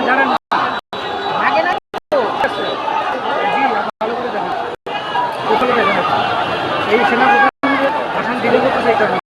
জানেন আগে না জি ভালো করে এই সেনা প্রধান ভাষণ দিলে করতেছে এটা